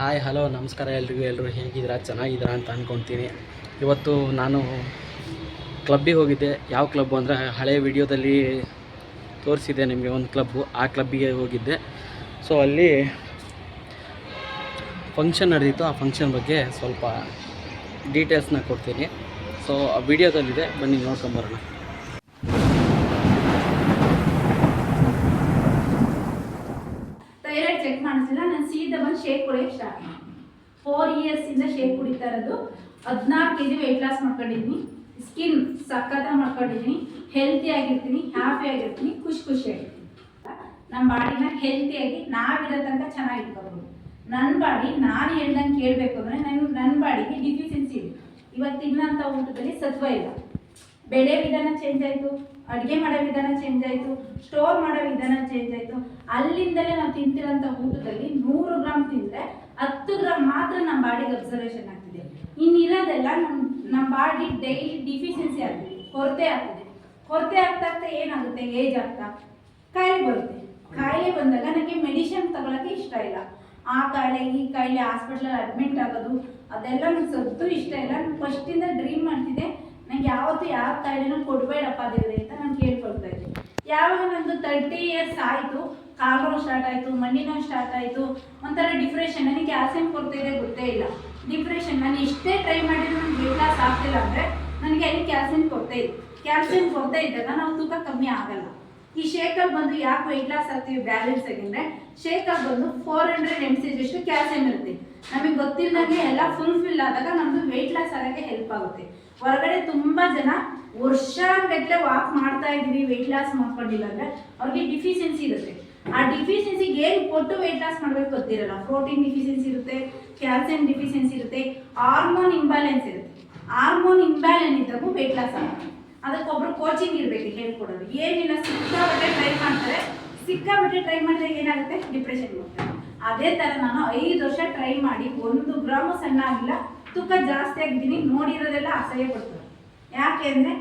Hi, hello, ನಮಸ್ಕಾರ ಎಲ್ರಿಗೂ. ಎಲ್ಲರೂ ಹೇಗಿದ್ದೀರಾ? ಚೆನ್ನಾಗಿದ್ದೀರಾ ಅಂತ ಅಂದ್ಕೊತೀನಿ ಇವತ್ತು ನಾನು ಕ್ಲಬ್ಬಿಗೆ ಹೋಗಿದ್ದೆ. ಯಾವ ಕ್ಲಬ್ಬು ಅಂದರೆ ಹಳೆ ವಿಡಿಯೋದಲ್ಲಿ ತೋರಿಸಿದೆ ನಿಮಗೆ ಒಂದು ಕ್ಲಬ್ಬು ಆ ಕ್ಲಬ್ಬಿಗೆ ಹೋಗಿದ್ದೆ. ಸೊ ಅಲ್ಲಿ ಫಂಕ್ಷನ್ ನಡೆದಿತ್ತು. ಆ ಫಂಕ್ಷನ್ ಬಗ್ಗೆ ಸ್ವಲ್ಪ ಡೀಟೇಲ್ಸ್ನ ಕೊಡ್ತೀನಿ. ಸೊ ಆ ವಿಡಿಯೋದಲ್ಲಿದೆ ಬನ್ನಿ ನೋಡ್ಕೊಂಬರೋಣ ಚೆಕ್ ಮಾಡಿಸಿಲ್ಲ. ನಾನು ಸೀದಾ ಬಂದು ಶೇಕ್ ಕುಡಿಯೋಕ್ಕೆ ಸ್ಟಾರ್ಟ್ ಮಾಡಿ ಫೋರ್ ಇಯರ್ಸಿಂದ ಶೇಕ್ ಕುಡಿತಾ ಇರೋದು. ಹದಿನಾಲ್ಕು ಕೆ ಜಿ ವೆಯ್ಟ್ ಲಾಸ್ ಮಾಡ್ಕೊಂಡಿದ್ದೀನಿ. ಸ್ಕಿನ್ ಸಖತ್ತಾಗಿ ಮಾಡ್ಕೊಂಡಿದ್ದೀನಿ. ಹೆಲ್ತಿ ಆಗಿರ್ತೀನಿ. ಹ್ಯಾಪಿ ಆಗಿರ್ತೀನಿ. ಖುಷಿ ಖುಷಿಯಾಗಿರ್ತೀನಿ ನಮ್ಮ ಬಾಡಿನ ಹೆಲ್ತಿಯಾಗಿ ನಾವಿರೋ ತನಕ ಚೆನ್ನಾಗಿ ನನ್ನ ಬಾಡಿ, ನಾನು ಹೇಳ್ದಂಗೆ ಕೇಳಬೇಕು ಅಂದರೆ ನನ್ನ ನನ್ನ ಬಾಡಿಗೆ ಡಿಫಿಷಿಯನ್ಸಿ ಇದೆ. ಇವತ್ತು ತಿನ್ನೋಂಥ ಊಟದಲ್ಲಿ ಸತ್ವ ಇಲ್ಲ. ಬೆಳೆ ವಿಧಾನ ಚೇಂಜ್ ಆಯಿತು. ಅಡುಗೆ ಮಾಡೋ ವಿಧಾನ ಚೇಂಜ್ ಆಯಿತು ಸ್ಟೋರ್ ಮಾಡೋ ವಿಧಾನ ಚೇಂಜ್ ಆಯಿತು. ಅಲ್ಲಿಂದಲೇ ನಾವು ತಿಂತಿರೋಂಥ ಊಟದಲ್ಲಿ ನೂರು ಗ್ರಾಮ್ ತಿಂದರೆ ಹತ್ತು ಗ್ರಾಮ್ ಮಾತ್ರ ನಮ್ಮ ಬಾಡಿಗೆ ಅಬ್ಸರ್ವೇಷನ್ ಆಗ್ತಿದೆ. ಇನ್ನಿರೋದೆಲ್ಲ ನಮ್ಮ ನಮ್ಮ ಬಾಡಿ ಡೈಲಿ ಡಿಫಿಷಿಯನ್ಸಿ ಆಗ್ತದೆ. ಕೊರತೆ ಆಗ್ತದೆ. ಕೊರತೆ ಆಗ್ತಾ ಆಗ್ತಾ ಏನಾಗುತ್ತೆ? ಏಜ್ ಆಗ್ತಾ. ಕಾಯಿಲೆ ಬರುತ್ತೆ. ಕಾಯಿಲೆ ಬಂದಾಗ ನನಗೆ ಮೆಡಿಸಿನ್ ತಗೊಳಕ್ಕೆ ಇಷ್ಟ ಇಲ್ಲ. ಆ ಕಾಯಿಲೆ, ಈ ಕಾಯಿಲೆ ಹಾಸ್ಪಿಟ್ಲಲ್ಲಿ ಅಡ್ಮಿಟ್ ಆಗೋದು, ಅದೆಲ್ಲ ನಂಗೆ ಸದ್ದು ಇಷ್ಟ ಇಲ್ಲ. ನಾನು ಫಸ್ಟಿಂದ ಡ್ರೀಮ್ ಮಾಡ್ತಿದ್ದೆ. ನಂಗೆ ಯಾವತ್ತೂ ಯಾವ ಕಾಯಿಲೆನೂ ಕೊಡಬೇಡಪ್ಪ ದೇವ್ರೆ ಅಂತ ನಾನು ಕೇಳ್ಕೊಳ್ತಾ ಇದ್ದೆ ಯಾವಾಗ ನಂದು ತರ್ಟಿ ಇಯರ್ಸ್ ಆಯಿತು ಕಾಲು ಸ್ಟಾರ್ಟ್ ಆಯಿತು, ಮಣ್ಣಿನ ಸ್ಟಾರ್ಟ್ ಆಯಿತು, ಒಂಥರ ಡಿಪ್ರೆಷನ್ ನನಗೆ ಕ್ಯಾಲ್ಸಿಯಂ ಕೊರತೆ ಇದೆ ಗೊತ್ತೇ ಇಲ್ಲ. ಡಿಪ್ರೆಷನ್ ನಾನು ಎಷ್ಟೇ ಟ್ರೈ ಮಾಡಿದ್ರು ನನಗೆ ವೆಯ್ಟ್ ಲಾಸ್ ಆಗ್ತಿಲ್ಲ ಅಂದರೆ ನನಗೆ ಅಲ್ಲಿ ಕ್ಯಾಲ್ಸಿಯಂ ಕೊರತೆ ಇದೆ ಕ್ಯಾಲ್ಸಿಯಂ ಕೊರತೆ ಇದ್ದಾಗ ನಾವು ತೂಕ ಕಮ್ಮಿ ಆಗಲ್ಲ. ಈ ಶೇಕಲ್ಲಿ ಬಂದು ಯಾಕೆ ವೆಯ್ಟ್ ಲಾಸ್ ಆಗ್ತೀವಿ ಬ್ಯಾಲೆನ್ಸ್ ಆಗಿದ್ರೆ ಶೇಕಲ್ಲಿ ಬಂದು ಫೋರ್ ಹಂಡ್ರೆಡ್ ಎಂ ಸಿ ಅಷ್ಟು ಕ್ಯಾಲ್ಸಿಯಂ ಇರುತ್ತೆ. ನಮಗೆ ಗೊತ್ತಿಲ್ಲದಂಗೆ ಎಲ್ಲ ಫುಲ್ ಫಿಲ್ ಆದಾಗ ನಮ್ಮದು ವೆಯ್ಟ್ ಲಾಸ್ ಆಗೋಕ್ಕೆ ಹೆಲ್ಪ್ ಆಗುತ್ತೆ. ಹೊರಗಡೆ ತುಂಬಾ ಜನ ವರ್ಷಗಟ್ಟಲೆ ವಾಕ್ ಮಾಡ್ತಾ ಇದೀವಿ ವೆಯ್ಟ್ ಲಾಸ್ ಮಾಡ್ಕೊಂಡಿಲ್ಲ ಅಂದ್ರೆ ಅವ್ರಿಗೆ ಡಿಫಿಷಿಯನ್ಸಿ ಇರುತ್ತೆ. ಆ ಡಿಫಿಷಿಯನ್ಸಿಗೆ ಏನು ಕೊಟ್ಟು ವೆಯ್ಟ್ ಲಾಸ್ ಮಾಡಬೇಕು ಗೊತ್ತಿರಲ್ಲ. ಪ್ರೋಟೀನ್ ಡಿಫಿಷಿಯನ್ಸಿ ಇರುತ್ತೆ ಕ್ಯಾಲ್ಸಿಯಂ ಡಿಫಿಷಿಯನ್ಸಿ ಇರುತ್ತೆ ಹಾರ್ಮೋನ್ ಇಂಬ್ಯಾಲೆನ್ಸ್ ಇರುತ್ತೆ. ಹಾರ್ಮೋನ್ ಇಂಬ್ಯಾಲೆನ್ಸ್ ಇದ್ದಾಗ ವೆಯ್ಟ್ ಲಾಸ್ ಆಗುತ್ತೆ ಅದಕ್ಕೊಬ್ರು ಕೋಚಿಂಗ್ ಇರಬೇಕು ಹೇಳ್ಕೊಡೋದು. ಏನಿಲ್ಲ, ಸಿಕ್ಕಾಪಟ್ಟೆ ಟ್ರೈ ಮಾಡ್ತಾರೆ. ಸಿಕ್ಕಾಪಟ್ಟೆ ಟ್ರೈ ಮಾಡಿದ್ರೆ ಏನಾಗುತ್ತೆ? ಡಿಪ್ರೆಷನ್ ಹೋಗ್ತಾರೆ ಅದೇ ಥರ ನಾನು ಐದು ವರ್ಷ ಟ್ರೈ ಮಾಡಿ ಒಂದು ಗ್ರಾಮು ಸಣ್ಣ ಆಗಿಲ್ಲ ತೂಕ ಜಾಸ್ತಿ ಆಗಿದ್ದೀನಿ, ನೋಡಿರೋದೆಲ್ಲ ಅಸಹ್ಯ ಪಡ್ತಾರೆ ಯಾಕೆ ಅಂದರೆ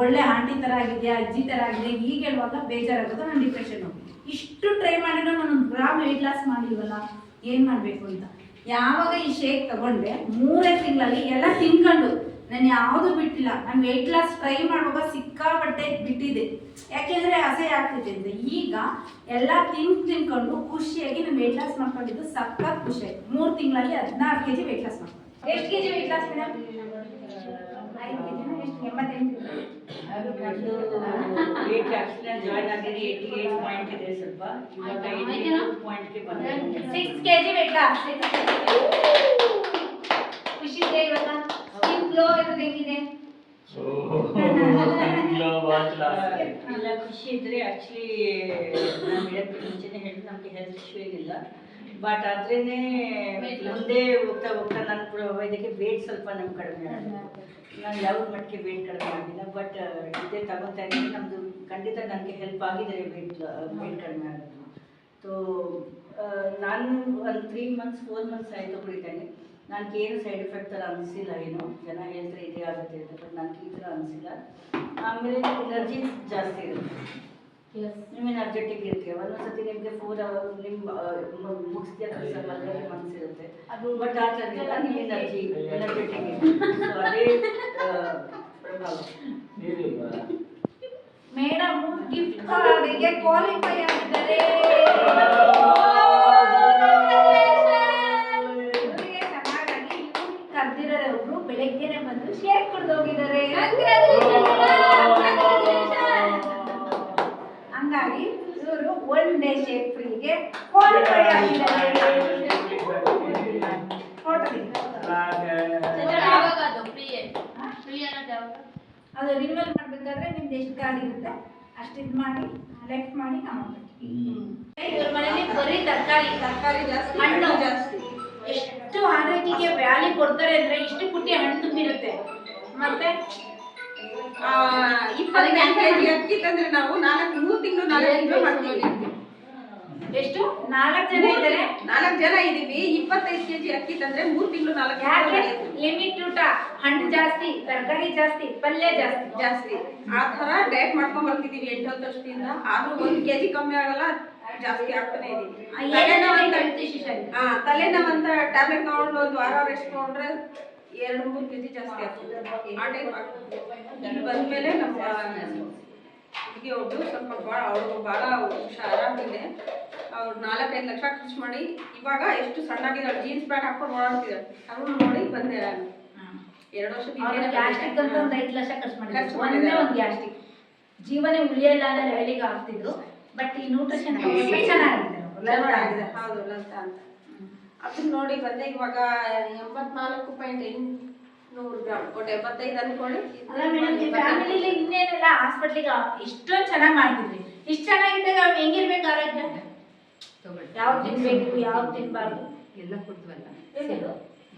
ಒಳ್ಳೆ ಆಂಟಿ ಥರ ಆಗಿದೆಯಾ, ಅಜ್ಜಿ ಥರ ಆಗಿದೆ ಈಗ ಹೇಳುವಾಗ ಬೇಜಾರಾಗೋದು ನಾನು ಡಿಪ್ರೆಷನ್ ಇಷ್ಟು ಟ್ರೈ ಮಾಡಿರೋ ನಾನು ಒಂದು ಗ್ರಾಮ್ ವೆಯ್ಟ್ ಲಾಸ್ ಮಾಡಿಲ್ವಲ್ಲ, ಏನು ಮಾಡಬೇಕು ಅಂತ. ಯಾವಾಗ ಈ ಶೇಕ್ ತಗೊಂಡೆ ಮೂರೇ ತಿಂಗಳಲ್ಲಿ ಎಲ್ಲ ತಿನ್ಕೊಂಡು, ನಾನು ಯಾವುದು ಬಿಟ್ಟಿಲ್ಲ. ನಾನು ವೆಯ್ಟ್ ಲಾಸ್ ಟ್ರೈ ಮಾಡುವಾಗ ಸಿಕ್ಕಾಪಟ್ಟೆ ಬಿಟ್ಟಿದೆ ಯಾಕೆಂದರೆ ಅಸಹ್ಯ ಆಗ್ತಿದೆ ಅಂತ. ಈಗ ಎಲ್ಲ ತಿನ್ ತಿನ್ಕೊಂಡು ಖುಷಿಯಾಗಿ ನಾನು ವೆಯ್ಟ್ ಲಾಸ್ ಮಾಡ್ಕೊಂಡಿದ್ದು ಸಕ್ಕ ಖುಷಿ ಆಯ್ತು. ಮೂರು ತಿಂಗಳಲ್ಲಿ ಹದಿನಾರು ಕೆ ಜಿ ವೆಯ್ಟ್ ಲಾಸ್ ಮಾಡ್ಕೊಂಡು ಎಷ್ಟು K G weight loss madam ಐದು ಕೆ ಜಿನ ಎಷ್ಟು? ಎಂಬತ್ತೆಂಟು. ಏಟ್ ಆಕ್ಸಿಡೆಂಟ್ ಜಾಯ್ನ್ ಆಗಿರಿ ಏಯ್ಟಿ ಏಟ್ ಪಾಯಿಂಟ್ ಇದೆ ಸ್ವಲ್ಪ. ಇವಾಗ ಏಯ್ಟಿ ಪಾಯಿಂಟ್ಗೆ ಬಂದಿದೆ. Six K G weight loss ಖುಷಿ ಇದೆ ಇವಾಗ. ಸ್ಕಿನ್ ಗ್ಲೋ ಇರೋದು ಹೆಂಗಿದೆ? ಇಲ್ಲ ಖುಷಿ ಇದ್ರೆ ಆಕ್ಚುಲಿ ನಾನು ಹೇಳಕ್ಕೆ ಮುಂಚೆನೆ ಹೇಳಿದ್ರೆ ನಮಗೆ ಹೆಲ್ತ್ ಇಶ್ಯೂ ಏನಿಲ್ಲ. ಬಟ್ ಆದ್ರೇನೆ ಮುಂದೆ ಹೋಗ್ತಾ ಹೋಗ್ತಾ ನಾನು ಇದಕ್ಕೆ ವೇಟ್ ಸ್ವಲ್ಪ ನಮ್ಗೆ ಕಡಿಮೆ ನಾನು ಯಾವ ಮಟ್ಟಿಗೆ ವೇಟ್ ಕಡಿಮೆ ಆಗಿಲ್ಲ ಬಟ್ ಇದೆ ತಗೊತಾ ಇದ್ದೀನಿ. ನಮ್ಮದು ಖಂಡಿತ ನನಗೆ ಹೆಲ್ಪ್ ಆಗಿದೆ ವೇಟ್ ವೇಟ್ ಕಡಿಮೆ ಆಗೋದು ಸೊ ನಾನು ಒಂದು ತ್ರೀ ಮಂತ್ಸ್ ಫೋರ್ ಮಂತ್ಸ್ ಆಯಿತು ಕುಡಿತೇನೆ. ನನಗೆ ಏನು ಸೈಡ್ ಎಫೆಕ್ಟ್ ಥರ ಅನಿಸಿಲ್ಲ ಏನು. ಜನ ಹೇಳ್ತಾರೆ ಇದೇ ಆಗುತ್ತೆ ಅಂತ ಬಟ್ ನನಗೆ ಈ ಥರ ಅನಿಸಿಲ್ಲ. ಆಮೇಲೆ ಎನರ್ಜಿ ಜಾಸ್ತಿ ಇರುತ್ತೆ. ನೀವು ಎನರ್ಜೆಟಿಕ್ ಇರ್ತೀವಿ ಒಂದೊಂದು ಸತಿ ನಿಮಗೆ ಫೋರ್ ಅವರ್ ನಿಮ್ಮ ಮುಗಿಸಿದ ಕೆಲಸ ಮಲಗಕ್ಕೆ ಮನಸ್ಸಿರುತ್ತೆ ಅದು ಬಟ್ ಆ ಥರ ಇಲ್ಲ ನಿಮ್ಮ ಎನರ್ಜಿ ಎನರ್ಜೆಟಿಕ್ ಸೊ ಅದೇ ಪ್ರಭಾವ. ಮೇಡಮ್ ಗಿಫ್ಟ್ ಕಾರ್ಡಿಗೆ ಕ್ವಾಲಿಫೈ ಆಗಿದ್ದಾರೆ. ಕರ್ದಿರೋರೆ ಒಬ್ರು ಬೆಳಗ್ಗೆನೆ ಬಂದು ಶೇಕ್ ಕುಡ್ದು ಹೋಗಿದ್ದಾರೆ. ಅದು ರಿನ್ಯೂವಲ್ ಮಾಡ್ಬೇಕಾದ್ರೆ ನಿಮ್ದು ಎಷ್ಟು ಕಾರ್ಡ್ ಅಷ್ಟು ಇದು ಮಾಡಿ ಲೆಫ್ಟ್ ಮಾಡಿ ನಾವು ಬರೀ ತರಕಾರಿ ತರಕಾರಿ ಜಾಸ್ತಿ ಹಣ್ಣು ಜಾಸ್ತಿ ಎಷ್ಟು ಆರೋಗ್ಯಕ್ಕೆ ವ್ಯಾಲ್ಯೂ ಕೊಡ್ತಾರೆ ಅಂದ್ರೆ ಇಷ್ಟು ಪುಟ್ಟಿ ಹಣ್ಣು ತುಂಬಿರುತ್ತೆ ಮತ್ತೆ ಇಪ್ಪತ್ತು ಅಕ್ಕಿ ತಂದ್ರೆ ನಾವು ನಾಲ್ಕು ಮೂರು ತಿಂಗಳು ನಾಲ್ಕು ತಿಂಗಳು ಮಾಡ್ತೀವಿ ಎಷ್ಟು? ನಾಲ್ಕು ಜನ ಇದ್ದಾರೆ. ನಾಲ್ಕು ಜನ ಇದೀವಿ ಇಪ್ಪತ್ತೈದು ಕೆಜಿ ಅಕ್ಕಿ ತಂದ್ರೆ ಮೂರು ತಿಂಗಳು ನಾಲ್ಕು ಯಾಕೆ? ಲಿಮಿಟ್ ಊಟ. ಹಣ್ಣು ಜಾಸ್ತಿ ತರಕಾರಿ ಜಾಸ್ತಿ ಪಲ್ಯ ಜಾಸ್ತಿ. ಜಾಸ್ತಿ. ಆ ತರ ಡಯಟ್ ಮಾಡ್ಕೊಂಡ್ ಬರ್ತಿದೀವಿ ಎಂಟು ಹತ್ತು ವರ್ಷದಿಂದ. ಆದ್ರೂ ಒಂದ್ ಕೆಜಿ ಕಮ್ಮಿ ಆಗಲ್ಲ ಜಾಸ್ತಿ ಆಗ್ತಾನೆ ಇದೀವಿ ತಲೆನೋವು ಅಂತ ಟ್ಯಾಬ್ಲೆಟ್ ತಗೊಂಡು ಒಂದು ವಾರ ರೆಸ್ಟ್ ತಗೊಂಡ್ರೆ ಎರಡು ಮೂರು ಕೆಜಿ ಜಾಸ್ತಿ ಆಗ್ತದೆ. ಆ ಟೈಪ್ ಆಗ್ತದೆ. ಬಂದ್ಮೇಲೆ ನಮ್ಮ ಹುಡುಗಿ ಒಬ್ಳು ಸ್ವಲ್ಪ ಭಾಳ ಅವಳು ಭಾಳ ಹುಷಾರಾಗಿದೆ. ಅವ್ರು ನಾಲ್ಕೈದು ಲಕ್ಷ ಖರ್ಚು ಮಾಡಿ ಇವಾಗ ಎಷ್ಟು ಸಣ್ಣಾಗಿದ್ದಾಳೆ ಜೀನ್ಸ್ ಪ್ಯಾಂಟ್ ಹಾಕೊಂಡು ಓಡಾಡ್ತಿದ್ದಾಳೆ ಅವ್ರು ನೋಡಿ ಬಂದೆ ನಾನು. ಎರಡು ವರ್ಷದ ಪ್ಲಾಸ್ಟಿಕ್ ಗ್ಯಾಸ್ಟ್ರಿಕ್ ಅಂತ ಒಂದು ಐದು ಲಕ್ಷ ಖರ್ಚು ಮಾಡಿದ್ರು. ಒಂದೇ. ಒಂದು ಗ್ಯಾಸ್ಟ್ರಿಕ್. ಜೀವನೇ ಉಳಿಯಲ್ಲ ಅನ್ನೋ ಲೆವೆಲಿಗೆ ಆಗ್ತಿದ್ರು. ಬಟ್ ಈ ನ್ಯೂಟ್ರಿಷನ್ ಚೆನ್ನಾಗಿದೆ ಹೌದು ಲಲಿತ ಅಂತ ಅದನ್ನ ನೋಡಿ ಬಂದೆ ಇವಾಗ ಎಂಬತ್ನಾಲ್ಕು ಪಾಯಿಂಟ್ ಎಂಟುನೂರು ಗ್ರಾಮ್ ಒಟ್ಟು ಎಂಬತ್ತೈದು ಅನ್ಕೊಳ್ಳಿ ಫ್ಯಾಮಿಲಿಲಿ ಇನ್ನೇನೆಲ್ಲ? ಹಾಸ್ಪಿಟ್ಲಿಗೆ ಇಷ್ಟೊಂದು ಚೆನ್ನಾಗಿ ಮಾಡ್ತಿದ್ವಿ ಇಷ್ಟು ಚೆನ್ನಾಗಿದ್ದಾಗ ಹೆಂಗಿರ್ಬೇಕು ಆರೋಗ್ಯ? ಯಾವ್ದು ತಿನ್ಬೇಕು ಯಾವ್ದು ತಿನ್ಬಾರ್ದು? ಎಲ್ಲ ಕೊಡ್ತೀವಲ್ಲ.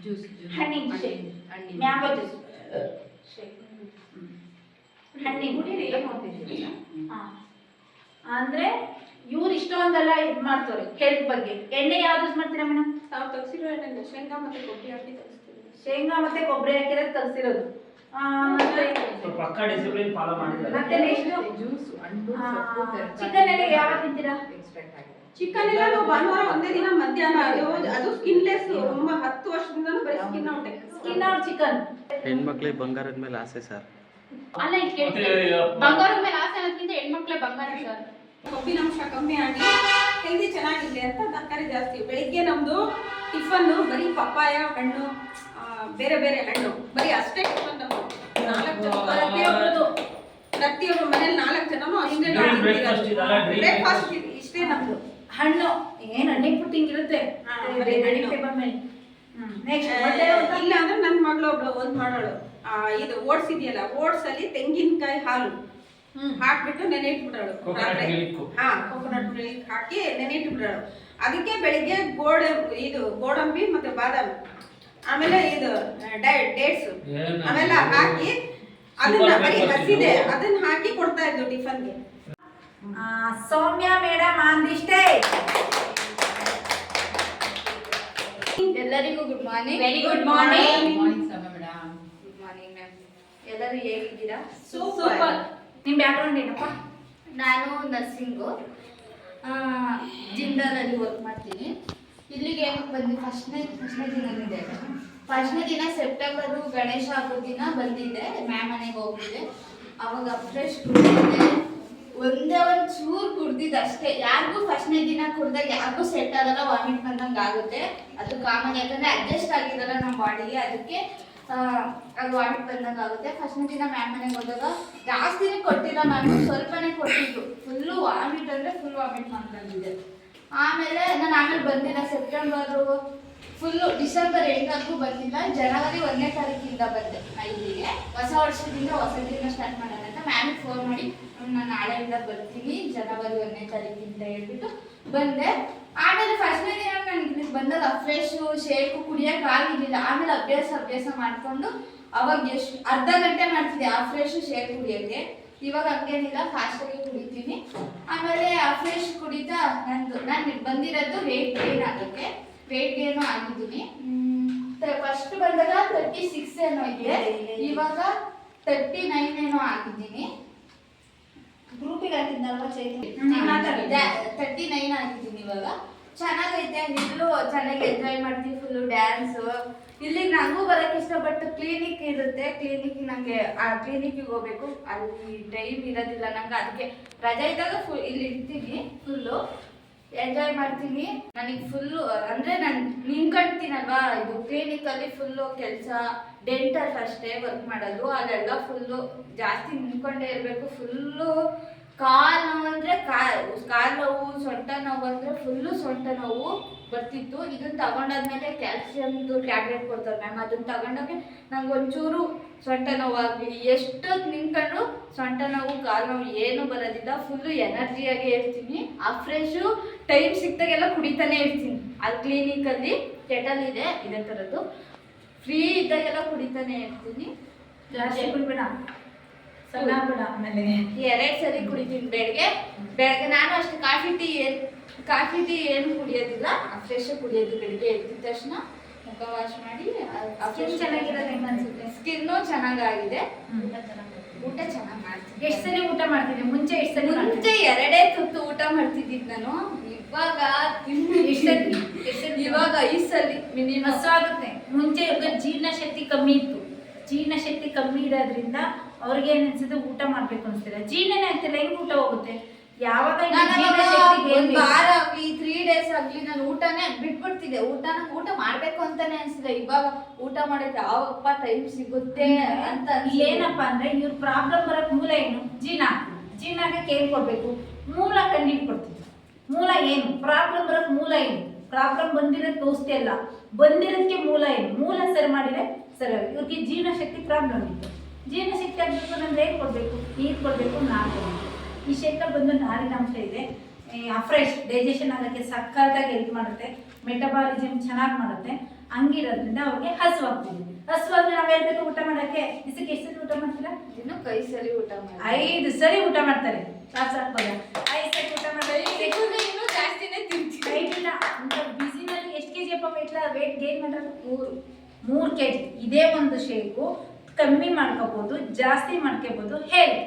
ಜ್ಯೂಸ್ ಜ್ಯೂಸ್ ಹಣ್ಣಿನ ಶೇಕ್ ಹಣ್ಣಿನ ಮ್ಯಾಂಗೋ ಜ್ಯೂಸ್ ಹಣ್ಣಿನ. ಎಲ್ಲ ಕೊಡ್ತಿದ್ದೀವಲ್ಲ? ಹಾ. ಅಂದ್ರೆ ಇವ್ರು ಇಷ್ಟೊಂದೆಲ್ಲ ಇದು ಮಾಡ್ತಾರೆ ಹೆಲ್ತ್ ಬಗ್ಗೆ. ಎಣ್ಣೆ ಯಾವ್ದು ಯೂಸ್ ಮಾಡ್ತೀರಾ ಮೇಡಮ್ ತಾವು ತಗ್ಸಿರೋ ಎಣ್ಣೆ ಶೇಂಗಾ ಮತ್ತೆ ಕೊಬ್ಬರಿ ಹಾಕಿ ತೆಗಿಸ್ತೀವಿ. ಶೇಂಗಾ ಮತ್ತೆ ಕೊಬ್ಬರಿ ಹಾಕಿರೋದು ತಗ್ಸಿರೋದು. chicken ಎಲ್ಲ ಯಾವಾಗ ತಿಂತೀರಾ? ಚಿಕನ್ ಇಲ್ಲ ನಾವು ಭಾನುವಾರ ಒಂದೇ ದಿನ ಮಧ್ಯಾಹ್ನ ಅದು ಅದು ಸ್ಕಿನ್ಲೆಸ್ ತುಂಬ ಹತ್ತು ವರ್ಷದಿಂದ ಬರೀ skin out skin out chicken. ಹೆಣ್ಮಕ್ಳಿಗೆ ಬಂಗಾರದ ಮೇಲೆ ಆಸೆ ಸರ್. ಅಲ್ಲ ಇಲ್ಲಿ ಕೇಳಿ ಬಂಗಾರದ ಮೇಲೆ ಆಸೆ ಅನ್ನೋದ್ಕಿಂತ ಹೆಣ್ಮಕ್ಳೇ ಬಂಗಾರ ಸರ್. ಕೊಬ್ಬಿನಾಂಶ ಕಮ್ಮಿ ಆಗಿ ಹೆಲ್ದಿ ಚೆನ್ನಾಗಿದೆ ಅಂತ ತರಕಾರಿ ಜಾಸ್ತಿ. ಬೆಳಿಗ್ಗೆ ನಮ್ದು ಟಿಫನ್ನು ಬರೀ ಪಪ್ಪಾಯ ಹಣ್ಣು ಆ, ಬೇರೆ ಬೇರೆ ಹಣ್ಣು. ಬರೀ ಅಷ್ಟೇ ಟಿಫನ್ ನಮ್ದು. ನಾಲ್ಕು ಜನ ಪ್ರತಿಯೊಬ್ಬರದು ಪ್ರತಿಯೊಬ್ಬರು ಮನೇಲಿ ನಾಲ್ಕು ಜನನು ಅಷ್ಟೇ ಬ್ರೇಕ್ಫಾಸ್ಟ್ ಇಷ್ಟೇ ನಮ್ದು. ಹಣ್ಣು ಏನ್ ಹಣ್ಣಿಗೆ ಪುಟ್ಟಿಂಗ್ ಇರುತ್ತೆ. ಟೇಬಲ್ ಮೇಲೆ ನೆಕ್ಸ್ಟ್ ಮತ್ತೆ ಇಲ್ಲ ಅಂದ್ರೆ ನನ್ನ ಮಗಳು ಒಬ್ಳು ಒಂದ್ ಮಾಡೋಳು. ಆ, ಇದು ಓಟ್ಸ್ ಇದೆಯಲ್ಲ ಓಟ್ಸ್ ಅಲ್ಲಿ ತೆಂಗಿನಕಾಯಿ ಹಾಲು. ಹ್ಮ್. ಹಾಕ್ಬಿಟ್ಟು ನೆನೆ ಇಟ್ಬಿಡೋಳು. ಹಾ ಕೋಕೋನಟ್ ಮಿಲ್ಕ್ ಹಾಕಿ ನೆನೆ ಇಟ್ಬಿಡೋಳು ಅದಕ್ಕೆ ಬೆಳಿಗ್ಗೆ ಗೋಡೆ ಇದು ಗೋಡಂಬಿ ಮತ್ತೆ ಬಾದಾಮಿ. ಆಮೇಲೆ ಇದು ಡೇಟ್ಸ್ ಆಮೇಲೆ ಅವೆಲ್ಲ ಹಾಕಿ ಅದನ್ನ ಬರೀ ಹಸಿದೆ ಅದನ್ನ ಹಾಕಿ ಕೊಡ್ತಾ ಇದ್ದು ಟಿಫನ್ಗೆ. ಸೌಮ್ಯ ಮೇಡಮ್ ಅಂದಿಷ್ಟೇ. ದಿ ಸ್ಟೇಜ್ ಎಲ್ಲರಿಗೂ good morning very good morning morning Soumya madam. Good morning ma'am ಎಲ್ಲರೂ ಹೇಗಿದ್ದೀರಾ? ಸೂಪರ್ ನಿಮ್ಮ ಬ್ಯಾಕ್ಗ್ರೌಂಡ್ ಏನಪ್ಪ? ನಾನು ನರ್ಸಿಂಗು ಜಿಂದಾಲಲ್ಲಿ ವರ್ಕ್ ಮಾಡ್ತೀನಿ. ಇಲ್ಲಿಗೆ ಬಂದು? ಫಸ್ಟ್ನೇ ಫಸ್ಟ್ನೇ ದಿನದಿಂದ ಫಸ್ಟ್ನೇ ದಿನ ಸೆಪ್ಟೆಂಬರು ಗಣೇಶ ಹಬ್ಬದ ದಿನ ಬಂದಿದ್ದೆ ಮ್ಯಾಮ್ ಮನೆಗೆ ಹೋಗಿದ್ದೆ ಅವಾಗ ಫ್ರೆಶ್ ಕುಡಿದಿದ್ದೆ ಒಂದೇ ಒಂದು ಚೂರ್ ಕುಡ್ದಿದ್ ಅಷ್ಟೇ. ಯಾರಿಗೂ ಫಸ್ಟ್ನೇ ದಿನ ಕುಡ್ದಾಗ ಯಾರಿಗೂ ಸೆಟ್ ಆಗಲ್ಲ ವಾಮಿಟ್ ಬಂದಂಗ ಆಗುತ್ತೆ. ಅದು ಕಾಮನ್ ಯಾಕಂದ್ರೆ ಅಡ್ಜಸ್ಟ್ ಆಗಿರಲ್ಲ ನಮ್ಮ ಬಾಡಿಗೆ ಅದಕ್ಕೆ ಅದು ವಾಮಿಟ್ ಬಂದಂಗ ಆಗುತ್ತೆ. ಫಸ್ಟ್ನೇ ದಿನ ಮ್ಯಾಮ್ ಮನೆಗೆ ಹೋದಾಗ ಜಾಸ್ತಿನೇ ಕೊಟ್ಟಿಲ್ಲ ಮ್ಯಾಮ್ ಸ್ವಲ್ಪನೇ ಕೊಟ್ಟಿದ್ದು. ಫುಲ್ಲು ವಾಮಿಟ್ ಅಂದರೆ ಫುಲ್ ವಾಮಿಟ್ ಮಾಡ್ಕೊಂಡಿದ್ದೆ ಆಮೇಲೆ ನಾನು ಆಮೇಲೆ ಬಂದಿಲ್ಲ. ಸೆಪ್ಟೆಂಬರು ಫುಲ್ಲು ಡಿಸೆಂಬರ್ ಎಂಟಕ್ಕೂ ಬಂದಿಲ್ಲ. ಜನವರಿ ಒಂದನೇ ತಾರೀಕಿಂದ ಬಂದೆ ಇಲ್ಲಿಗೆ ಹೊಸ ವರ್ಷದಿಂದ ಹೊಸ ದಿನ ಸ್ಟಾರ್ಟ್ ಮಾಡೋಣ ಅಂತ ಮ್ಯಾಮಿಗೆ ಫೋನ್ ಮಾಡಿ ನಾನು ನಾಳೆಯಿಂದ ಬರ್ತೀನಿ ಜನವರಿ ಒಂದನೇ ತಾರೀಕಿಂದ ಹೇಳ್ಬಿಟ್ಟು ಬಂದೆ. ಆಮೇಲೆ ಫಸ್ಟ್ನೇ ದಿನ ನನಗೆ ಇಲ್ಲಿಗೆ ಬಂದಾಗ ಫ್ರೆಶು ಶೇಕು ಕುಡಿಯೋಕೆ ಆಗಿರ್ಲಿಲ್ಲ. ಆಮೇಲೆ ಅಭ್ಯಾಸ ಅಭ್ಯಾಸ ಮಾಡಿಕೊಂಡು ಅವಾಗ ಎಷ್ಟು ಅರ್ಧ ಗಂಟೆ ಮಾಡ್ತಿದ್ದೆ ಆ ಫ್ರೆಶ್ ಶೇಕ್ ಕುಡಿಯೋಕ್ಕೆ. ಇವಾಗ ಹಂಗೇನಿಲ್ಲ ಫಾಸ್ಟಾಗಿ ಕುಡಿತೀನಿ. ಆಮೇಲೆ ಆ ಫ್ರೆಶ್ ಕುಡಿತಾ ನಂದು ನಾನು ಬಂದಿರೋದು ವೇಟ್ ಗೇನ್ ಆಗೋಕ್ಕೆ. ವೇಟ್ ಗೇನು ಆಗಿದ್ದೀನಿ. ಫಸ್ಟ್ ಬಂದಾಗ ತರ್ಟಿ ಸಿಕ್ಸ್ ಏನೋ ಇದೆ. ಇವಾಗ ತರ್ಟಿ ನೈನ್ ಏನೋ ಆಗಿದ್ದೀನಿ. ಗ್ರೂಪಿಗೆ ಹಾಕಿದ್ನಲ್ವಾ ಚೈತ್ರ? ತರ್ಟಿ ನೈನ್ ಆಗಿದ್ದೀನಿ ಇವಾಗ. ಚೆನ್ನಾಗೈತೆ ಇಲ್ಲೂ ಚೆನ್ನಾಗಿ ಎಂಜಾಯ್ ಮಾಡ್ತೀವಿ ಫುಲ್ಲು ಡ್ಯಾನ್ಸು ಇಲ್ಲಿ ನನಗೂ ಬರೋಕ್ಕೆ ಇಷ್ಟ ಬಟ್ ಕ್ಲಿನಿಕ್ ಇರುತ್ತೆ. ಕ್ಲಿನಿಕ್ ನನಗೆ ಆ ಕ್ಲಿನಿಕ್ಕಿಗೆ ಹೋಗ್ಬೇಕು. ಅಲ್ಲಿ ಟೈಮ್ ಇರೋದಿಲ್ಲ ನಂಗೆ ಅದಕ್ಕೆ ರಜೆ ಇದ್ದಾಗ ಫುಲ್ ಇಲ್ಲಿ ಇರ್ತೀನಿ ಫುಲ್ಲು ಎಂಜಾಯ್ ಮಾಡ್ತೀನಿ. ನನಗೆ ಫುಲ್ಲು ಅಂದರೆ ನಾನು ನಿಂತ್ಕೊಳ್ತೀನಲ್ವಾ ಇದು ಕ್ಲಿನಿಕಲ್ಲಿ ಫುಲ್ಲು ಕೆಲಸ ಡೆಂಟಲ್ ಅಷ್ಟೇ ವರ್ಕ್ ಮಾಡೋದು. ಅಲ್ಲೆಲ್ಲ ಫುಲ್ಲು ಜಾಸ್ತಿ ನಿಂತ್ಕೊಂಡೇ ಇರಬೇಕು. ಫುಲ್ಲು ಕಾಲು ನೋವು ಅಂದರೆ ಕಾಲು ನೋವು, ಸೊಂಟ ನೋವು ಅಂದರೆ ಫುಲ್ಲು ಸೊಂಟ ನೋವು ಬರ್ತಿತ್ತು. ಇದನ್ನ ತಗೊಂಡಾದ್ಮೇಲೆ ಕ್ಯಾಲ್ಸಿಯಮ್ದು ಟ್ಯಾಬ್ಲೆಟ್ ಕೊಡ್ತಾರೆ ಮ್ಯಾಮ್. ಅದನ್ನ ತಗೊಂಡೋಗಿ ನಂಗೆ ಒಂಚೂರು ಸೊಂಟ ನೋವಾಗಲಿ. ಎಷ್ಟೊತ್ತು ನಿಂತ್ಕೊಂಡು ಸೊಂಟ ನೋವು, ಕಾಲು ನೋವು ಏನು ಬರೋದಿಲ್ಲ. ಫುಲ್ಲು ಎನರ್ಜಿಯಾಗೇ ಇರ್ತೀನಿ. ಆ ಫ್ರೆಶು ಟೈಮ್ ಸಿಕ್ತಾಗೆಲ್ಲ ಕುಡಿತಾನೆ ಇರ್ತೀನಿ. ಅಲ್ಲಿ ಕ್ಲಿನಿಕಲ್ಲಿ ಕೆಟಲ್ ಇದೆ, ಇದೇ ಥರದ್ದು ಫ್ರೀ ಇದ್ದಾಗೆಲ್ಲ ಕುಡಿತಾನೆ ಇರ್ತೀನಿ. ಜಾಸ್ತಿ ಕುಡ್ಬೇಡ. ಸಣ್ಣ ಬಿಡ ಆಮೇಲೆ ಎರಡು ಸರಿ ಕುಡಿತೀನಿ ಬೆಳಿಗ್ಗೆ ಬೆಳಗ್ಗೆ ನಾನು ಅಷ್ಟು ಕಾಫಿ ಟೀ ಏನ್ ಕಾಫಿ ಟೀ ಏನು ಕುಡಿಯೋದಿಲ್ಲ. ಫ್ರೆಶ್ ಕುಡಿಯೋದು ಬೆಳಿಗ್ಗೆ ಎದ್ದಿದ ತಕ್ಷಣ ಮುಖ ವಾಶ್ ಮಾಡಿ ಸ್ಕಿನ್ ಚೆನ್ನಾಗಿರೋದು ಹೆಂಗ್ ಅನ್ಸುತ್ತೆ? ಸ್ಕಿನ್ನು ಚೆನ್ನಾಗಾಗಿದೆ. ಊಟ ಚೆನ್ನಾಗಿ ಮಾಡ್ತೀನಿ. ಎಷ್ಟು ಸರಿ ಊಟ ಮಾಡ್ತಿದ್ದೆ ಮುಂಚೆ ಎಷ್ಟು ಸರಿ ಮುಂಚೆ ಎರಡೇ ತುತ್ತು ಊಟ ಮಾಡ್ತಿದ್ದೀನಿ ನಾನು. ಇವಾಗ ಇವಾಗ ಇವಾಗ ಐಸಲ್ಲಿ ಮಿನಿಮಮ್. ಆಗುತ್ತೆ ಮುಂಚೆ ಇವಾಗ ಜೀರ್ಣ ಶಕ್ತಿ ಕಮ್ಮಿ ಇತ್ತು. ಜೀರ್ಣ ಶಕ್ತಿ ಕಮ್ಮಿ ಇರೋದ್ರಿಂದ ಅವ್ರಿಗೆ ಏನ್ ಅನ್ಸುತ್ತೆ? ಊಟ ಮಾಡ್ಬೇಕು ಅನ್ಸ್ತಿಲ್ಲ ಜೀರ್ಣನೇ ಆಗ್ತಿಲ್ಲ. ಹೆಂಗ್ ಊಟ ಹೋಗುತ್ತೆ? ಯಾವಾಗ ಈ ಜೀರ್ಣ ಶಕ್ತಿಗೆ ಏನ್ ಒಂದ್ ಬೇಕು? ಆಗ್ಲಿ ತ್ರೀ ಡೇಸ್ ಆಗ್ಲಿ ನಾನು ಊಟನೇ ಬಿಟ್ಬಿಡ್ತಿದ್ದೆ. ಊಟ ನಂಗೆ ಊಟ ಮಾಡ್ಬೇಕು ಅಂತಾನೆ ಅನ್ಸಿದೆ. ಇವಾಗ ಊಟ ಮಾಡಕ್ಕೆ ಯಾವಪ್ಪ ಟೈಮ್ ಸಿಗುತ್ತೆ ಅಂತ ಏನಪ್ಪ ಅಂದ್ರೆ ಇವ್ರ ಪ್ರಾಬ್ಲಮ್ ಬರಕ್ ಮೂಲ ಏನು? ಜೀರ್ಣ ಜೀರ್ಣಗೆ ಕೇರ್ ಕೊಡ್ಬೇಕು. ಮೂಲ ಕಂಡಿಡ್ಕೊಡ್ತೀವಿ. ಮೂಲ ಏನು? ಪ್ರಾಬ್ಲಮ್ ಬರಕ್ ಮೂಲ ಏನು? ಪ್ರಾಬ್ಲಮ್ ಬಂದಿರೋದ್ ಔಷಧಿ ಅಲ್ಲ ಬಂದಿರೋದಕ್ಕೆ ಮೂಲ ಏನು? ಮೂಲ ಸರಿ ಮಾಡಿದ್ರೆ ಸರಿ. ಇವ್ರಿಗೆ ಜೀರ್ಣ ಶಕ್ತಿ ಪ್ರಾಬ್ಲಮ್ ಇತ್ತು ಜೀರ್ಣ ಶಕ್ತಿ ಆಗಬೇಕು ಅಂದ್ರೆ ಏನು ಕೊಡಬೇಕು? ನೀರು ಕೊಡಬೇಕು ನಾರು ಕೊಡಬೇಕು. ಈ ಶೇಖ ಬಂದು ನಾರಿನಾಂಶ ಇದೆ. ಫ್ರೆಶ್ ಡೈಜೆಷನ್ ಆಗೋಕ್ಕೆ ಸಕ್ಕತ್ತಾಗಿ ಹೆಲ್ಪ್ ಮಾಡುತ್ತೆ. ಮೆಟಬಾಲಿಸಮ್ ಚೆನ್ನಾಗಿ ಮಾಡುತ್ತೆ. ಹಂಗಿರೋದ್ರಿಂದ ಅವ್ರಿಗೆ ಹಸುವಾಗ್ತಿದೆ ಅಂದ್ರೆ ನಾವು ಹೇಳ್ಬೇಕು ಊಟ ಮಾಡೋಕ್ಕೆ. ದಿಸಕ್ಕೆ ಎಷ್ಟು ಸತಿ ಊಟ ಮಾಡ್ತೀರಾ? ಇನ್ನು ಕೈ ಸರಿ ಊಟ ಮಾಡಿ ಐದು ಸರಿ ಊಟ ಮಾಡ್ತಾರೆ. ಸಾಕು ಹಾಕ್ಬೋದ ಐದು ಸರಿ ಊಟ ಮಾಡ್ತಾರೆ. ಇನ್ನೂ ಜಾಸ್ತಿನೇ ತಿಂತೀವಿ. ಇಲ್ಲ. ಅಂತ ಬಿಸಿನಲ್ಲಿ ಎಷ್ಟು ಕೆ ಜಿ ಅಪ್ಪ ವೆಯ್ಟ್ ವೇಟ್ ಗೇನ್ ಮಾಡೋದು ಮೂರು. ಮೂರು ಕೆ ಜಿ ಇದೇ ಒಂದು ಶೇಕು ಕಮ್ಮಿ ಮಾಡ್ಕೋಬೋದು ಜಾಸ್ತಿ ಮಾಡ್ಕೋಬೋದು ಹೆಲ್ತ್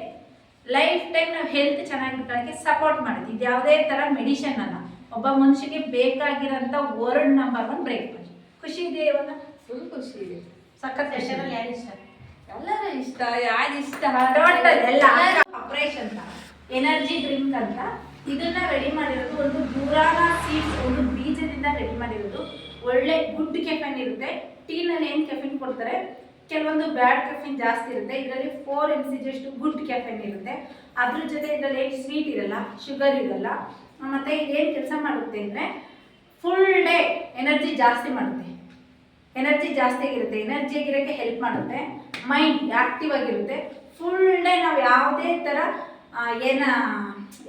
ಲೈಫ್ ಟೈಮ್ ನಾವು ಹೆಲ್ತ್ ಚೆನ್ನಾಗಿರ್ಕೊಳ್ಳೋಕ್ಕೆ ಸಪೋರ್ಟ್ ಮಾಡುತ್ತೆ ಇದು ಯಾವುದೇ ಥರ ಮೆಡಿಷನ್ ಅಲ್ಲ. ಒಬ್ಬ ಮನುಷ್ಯಗೆ ಬೇಕಾಗಿರೋಂಥ ವರ್ಡ್ ನಂಬರ್ ಒನ್ ಬ್ರೇಕ್ಫಾಸ್ಟ್ ಖುಷಿ ಇದೆ ಇವಾಗ? ಫುಲ್ ಖುಷಿ ಇದೆ. ಸಖತ್ ಸ್ಪೆಷಲ್ ಯಾರು ಇಷ್ಟ? ಎಲ್ಲರೂ ಇಷ್ಟ ಯಾರು ಇಷ್ಟ? ಟೋಟಲ್ ಎಲ್ಲ. ಆಪರೇಷನ್ ಎನರ್ಜಿ ಡ್ರಿಂಕ್ ಅಂತ. ಇದನ್ನ ರೆಡಿ ಮಾಡಿರೋದು ಒಂದು ದೂರಾನ ಸೀಡ್ಸ್ ಒಂದು ಬೀಜದಿಂದ ರೆಡಿ ಮಾಡಿರೋದು. ಒಳ್ಳೆ ಗುಡ್ ಕೆಫೆನ್ ಇರುತ್ತೆ. ಟೀನಲ್ಲಿ ಏನು ಕೆಫಿನ್ ಕೊಡ್ತಾರೆ? ಕೆಲವೊಂದು ಬ್ಯಾಡ್ ಕೆಫಿನ್ ಜಾಸ್ತಿ ಇರುತ್ತೆ. ಇದರಲ್ಲಿ ಫೋರ್ ಎಂ ಸಿ ಜಷ್ಟು ಗುಡ್ ಕೆಫೆನ್ ಇರುತ್ತೆ. ಅದ್ರ ಜೊತೆ ಇದರಲ್ಲಿ ಏನು ಸ್ವೀಟ್ ಇರಲ್ಲ ಶುಗರ್ ಇರಲ್ಲ, ಮತ್ತೆ ಏನು ಕೆಲಸ ಮಾಡುತ್ತೆ ಅಂದರೆ ಫುಲ್ ಡೇ ಎನರ್ಜಿ ಜಾಸ್ತಿ ಮಾಡುತ್ತೆ. ಎನರ್ಜಿ ಜಾಸ್ತಿ ಆಗಿರುತ್ತೆ. ಎನರ್ಜಿ ಆಗಿರೋಕ್ಕೆ ಹೆಲ್ಪ್ ಮಾಡುತ್ತೆ. ಮೈಂಡ್ ಆಕ್ಟಿವ್ ಆಗಿರುತ್ತೆ. ಫುಲ್ ಡೇ ನಾವು ಯಾವುದೇ ಥರ ಏನ,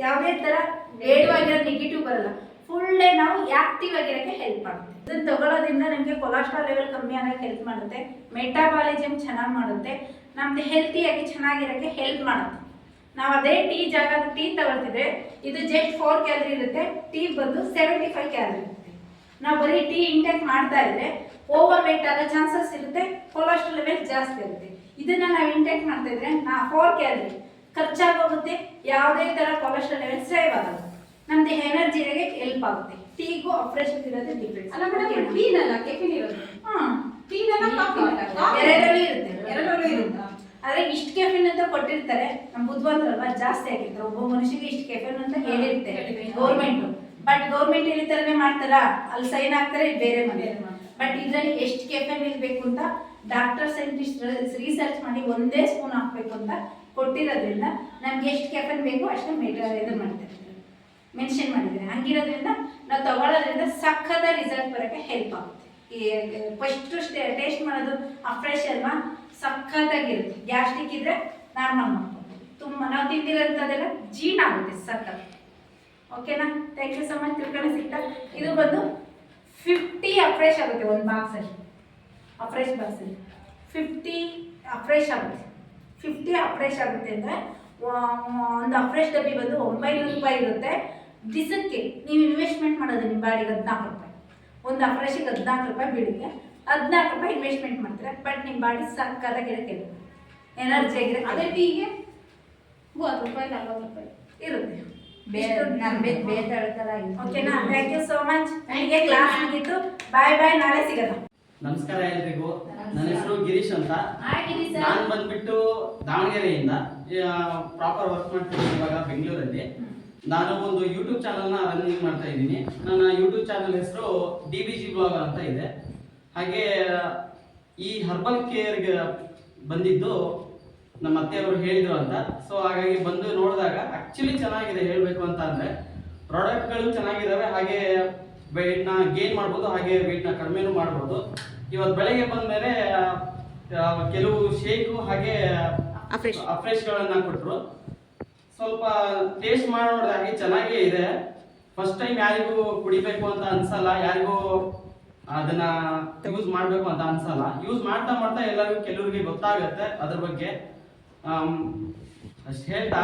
ಯಾವುದೇ ಥರ ಬೇಡವಾಗಿರೋ ನೆಗೆಟಿವ್ ಬರಲ್ಲ. ಫುಲ್ ಡೇ ನಾವು ಆಕ್ಟಿವ್ ಆಗಿರೋಕ್ಕೆ ಹೆಲ್ಪ್ ಮಾಡುತ್ತೆ. ಇದನ್ನು ತಗೊಳ್ಳೋದ್ರಿಂದ ನಮಗೆ ಕೊಲೆಸ್ಟ್ರಾಲ್ ಲೆವೆಲ್ ಕಮ್ಮಿ ಆಗೋಕ್ಕೆ ಹೆಲ್ಪ್ ಮಾಡುತ್ತೆ. ಮೆಟಾಬಾಲಿಸಮ್ ಚೆನ್ನಾಗಿ ಮಾಡುತ್ತೆ. ನಮ್ದು ಹೆಲ್ತಿಯಾಗಿ ಚೆನ್ನಾಗಿರೋಕ್ಕೆ ಹೆಲ್ಪ್ ಮಾಡುತ್ತೆ. ನಾವು ಅದೇ ಟೀ ಜಾಗ ಟೀ ತಗೊಳ್ತಿದ್ರೆ ಇದು ಜಸ್ಟ್ ಫೋರ್ ಕ್ಯಾಲರಿ ಇರುತ್ತೆ. ಟೀ ಬಂದು ಸೆವೆಂಟಿ ಫೈವ್ ಕ್ಯಾಲರಿ ಇರುತ್ತೆ. ನಾವು ಬರೀ ಟೀ ಇಂಟೇಕ್ ಮಾಡ್ತಾ ಇದ್ರೆ ಓವರ್ ವೇಟ್ ಆಗೋ ಚಾನ್ಸಸ್ ಇರುತ್ತೆ. ಕೊಲೆಸ್ಟ್ರಾಲ್ ಲೆವೆಲ್ ಜಾಸ್ತಿ ಇರುತ್ತೆ. ಇದನ್ನ ನಾವು ಇಂಟೇಕ್ ಮಾಡ್ತಾ ಇದ್ರೆ ನಾ ಫೋರ್ ಕ್ಯಾಲರಿ ಖರ್ಚಾಗೋಗುತ್ತೆ. ಯಾವುದೇ ಥರ ಕೊಲೆಸ್ಟ್ರಾಲ್ ಲೆವೆಲ್ ಸೇವ್ ಆಗಲ್ಲ. ನಮ್ದು ಎನರ್ಜಿಗೆ ಹೆಲ್ಪ್ ಆಗುತ್ತೆ. ಟೀಗೂ ಆಪರೇಷನ್ ಇರೋದೇ ಅಲ್ಲ ಮೇಡಮ್ ಡಿಫ್ರೆನ್ಸ್ ಟೀನಲ್ಲ ಕೆಫಿನ್ ಇರೋದು? ಹಾಂ. ಟೀನಲ್ಲ ಕಾಫಿ ಎರಡರಲ್ಲಿ ಇರುತ್ತೆ. ಎರಡರಲ್ಲೂ ಇರುತ್ತೆ? ಆದ್ರೆ ಇಷ್ಟು ಕೆಫಿನ್ ಅಂತ ಕೊಟ್ಟಿರ್ತಾರೆ. ನಮ್ಮ ಬುದ್ಧಿವಂತರಲ್ವಾ? ಜಾಸ್ತಿ ಆಗಿರ್ತಾರೆ. ಒಬ್ಬ ಮನುಷ್ಯಗೆ ಇಷ್ಟು ಕೆಫಿನ್ ಅಂತ ಹೇಳಿರ್ತಾರೆ. ಗೌರ್ಮೆಂಟ್ ಬಟ್ ಗೌರ್ಮೆಂಟ್ ಇಲ್ಲಿ ತರನೇ ಮಾಡ್ತಾರಾ? ಅಲ್ಲಿ ಸೈನ್ ಆಗ್ತಾರೆ ಇಲ್ಲಿ ಬೇರೆ ಮನೆ ಬಟ್ ಇದರಲ್ಲಿ ಎಷ್ಟು ಕೆಫಿನ್ ಇರಬೇಕು ಅಂತ ಡಾಕ್ಟರ್ ಸೈಂಟಿಸ್ಟ್ ರಿಸರ್ಚ್ ಮಾಡಿ ಒಂದೇ ಸ್ಪೂನ್ ಹಾಕ್ಬೇಕು ಅಂತ ಕೊಟ್ಟಿರೋದ್ರಿಂದ ನಮ್ಗೆ ಎಷ್ಟು ಕೆಫನ್ ಬೇಕು ಅಷ್ಟೇ ಮೆಟೀರಿಯಲ್ ಇದು ಮಾಡ್ತಾರೆ. ಮೆನ್ಷನ್ ಮಾಡಿದ್ರೆ ಹಂಗಿರೋದ್ರಿಂದ ನಾವು ತಗೊಳ್ಳೋದ್ರಿಂದ ಸಕ್ಕದ ರಿಸಲ್ಟ್ ಬರೋಕ್ಕೆ ಹೆಲ್ಪ್ ಆಗುತ್ತೆ. ಈ ಫಸ್ಟ್ ಟೇಸ್ಟ್ ಮಾಡೋದು ಆ ಫ್ರೆಶ್ ಅಲ್ವಾ? ಸಖತ್ತಾಗಿರುತ್ತೆ. ಗ್ಯಾಸ್ಟಿಕ್ ಇದ್ರೆ ನಾರ್ಮಲ್ ಮಾಡ್ಬೋದು ತುಂಬ, ನಾವು ತಿಂದಿರೋಂಥದ್ದೆಲ್ಲ ಜೀರ್ಣ ಆಗುತ್ತೆ ಸಖತ್. ಓಕೆನಾ ಥ್ಯಾಂಕ್ ಯು ಸೊ ಮಚ್ ತಿಳ್ಕೊಂಡು ಸಿಗ್ತಾ? ಇದು ಬಂದು ಫಿಫ್ಟಿ ಅಫ್ರೆಶ್ ಆಗುತ್ತೆ ಒಂದು ಬಾಕ್ಸಲ್ಲಿ ಅಫ್ರೆಶ್ ಬಾಕ್ಸಲ್ಲಿ ಫಿಫ್ಟಿ ಅಫ್ರೆಶ್ ಆಗುತ್ತೆ. ಫಿಫ್ಟಿ ಅಫ್ರೆಶ್ ಆಗುತ್ತೆ ಅಂದರೆ ಒಂದು ಅಫ್ರೆಶ್ ಡಬ್ಬಿ ಬಂದು ಒಂಬೈನೂರು ರೂಪಾಯಿ ಇರುತ್ತೆ. ದಿಸಕ್ಕೆ ನೀವು ಇನ್ವೆಸ್ಟ್ಮೆಂಟ್ ಮಾಡೋದು ನಿಮ್ಮ ಬಾಡಿಗೆ ಹದಿನಾಲ್ಕು ರೂಪಾಯಿ. ಒಂದು ಅಫ್ರೆಶಿಗೆ ಹದಿನಾಲ್ಕು ರೂಪಾಯಿ ಬೀಳುತ್ತೆ. ಹದಿನಾಲ್ಕು ರೂಪಾಯಿ ಇನ್ವೆಸ್ಟ್ಮೆಂಟ್ ಮಾಡ್ತಾರೆ. ಬಟ್ ನಿಮ್ಮ ಬಾಡಿ ಗಿಡಕ್ಕೆ ಎನರ್ಜಿ ಅದೇ ಆಗಿರುತ್ತೆ ಟೀಗೆ ಮೂವತ್ತು ರೂಪಾಯಿ ನಲ್ವತ್ತು ರೂಪಾಯಿ. ಇರುತ್ತೆ. ಓಕೆನಾ ಥ್ಯಾಂಕ್ ಯು ಸೋ ಮಚ್ ನನಗೆ ಕ್ಲಾಸ್ ಮುಗೀತು. ಬಾಯ್ ಬಾಯ್ ನಾಳೆ ಸಿಗೋಣ. ನಮಸ್ಕಾರ ಎಲ್ರಿಗೂ. ನನ್ನ ಹೆಸರು ಗಿರೀಶ್ ಅಂತ. ನಾನು ಬಂದ್ಬಿಟ್ಟು ದಾವಣಗೆರೆಯಿಂದ ಪ್ರಾಪರ್ ವರ್ಕ್ ಮಾಡ್ತಿದ್ದೀನಿ ಇವಾಗ ಬೆಂಗಳೂರಲ್ಲಿ. ನಾನು ಒಂದು ಯೂಟ್ಯೂಬ್ ಚಾನಲ್ನ ರನ್ನಿಂಗ್ ಮಾಡ್ತಾ ಇದ್ದೀನಿ. ನನ್ನ ಯೂಟ್ಯೂಬ್ ಚಾನಲ್ ಹೆಸರು ಡಿ ಬಿ ಜಿ ಬ್ಲಾಗರ್ ಅಂತ ಇದೆ. ಹಾಗೆ ಈ ಹರ್ಬಲ್ ಕೇರ್ಗೆ ಬಂದಿದ್ದು ನಮ್ಮ ಅತ್ತೆಯವರು ಹೇಳಿದ್ರು ಅಂತ. ಸೊ ಹಾಗಾಗಿ ಬಂದು ನೋಡಿದಾಗ ಆ್ಯಕ್ಚುಲಿ ಚೆನ್ನಾಗಿದೆ ಹೇಳಬೇಕು ಅಂತ ಅಂದರೆ ಪ್ರಾಡಕ್ಟ್ಗಳು ಚೆನ್ನಾಗಿದ್ದಾವೆ ಹಾಗೆ ವೆಯ್ಟ್ನ ಗೇನ್ ಮಾಡ್ಬೋದು ಹಾಗೆ ವೆಯ್ಟ್ನ ಕಡಿಮೆನೂ ಮಾಡ್ಬೋದು. ಇವತ್ತು ಬೆಳಗ್ಗೆ ಬಂದಮೇಲೆ ಕೆಲವು ಶೇಕು ಹಾಗೆ ಅಫ್ರೆಶ್ಗಳನ್ನು ಕೊಟ್ಟರು ಸ್ವಲ್ಪ ಟೇಸ್ಟ್ ಮಾಡಿ ನೋಡಿದಾಗ ಚೆನ್ನಾಗೇ ಇದೆ. ಫಸ್ಟ್ ಟೈಮ್ ಯಾರಿಗೂ ಕುಡಿಬೇಕು ಅಂತ ಅನ್ಸಲ್ಲ ಯಾರಿಗೂ ಅದನ್ನ ಯೂಸ್ ಮಾಡಬೇಕು ಅಂತ ಅನ್ಸಲ್ಲ. ಯೂಸ್ ಮಾಡ್ತಾ ಮಾಡ್ತಾ ಎಲ್ಲರಿಗೂ ಕೆಲವರಿಗೆ ಗೊತ್ತಾಗುತ್ತೆ ಅದ್ರ ಬಗ್ಗೆ. ಅಷ್ಟು ಹೇಳ್ತಾ.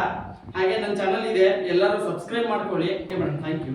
ಹಾಗೆ ನನ್ನ ಚಾನಲ್ ಇದೆ. ಎಲ್ಲರೂ ಸಬ್ಸ್ಕ್ರೈಬ್ ಮಾಡ್ಕೊಳ್ಳಿ. Madam thank you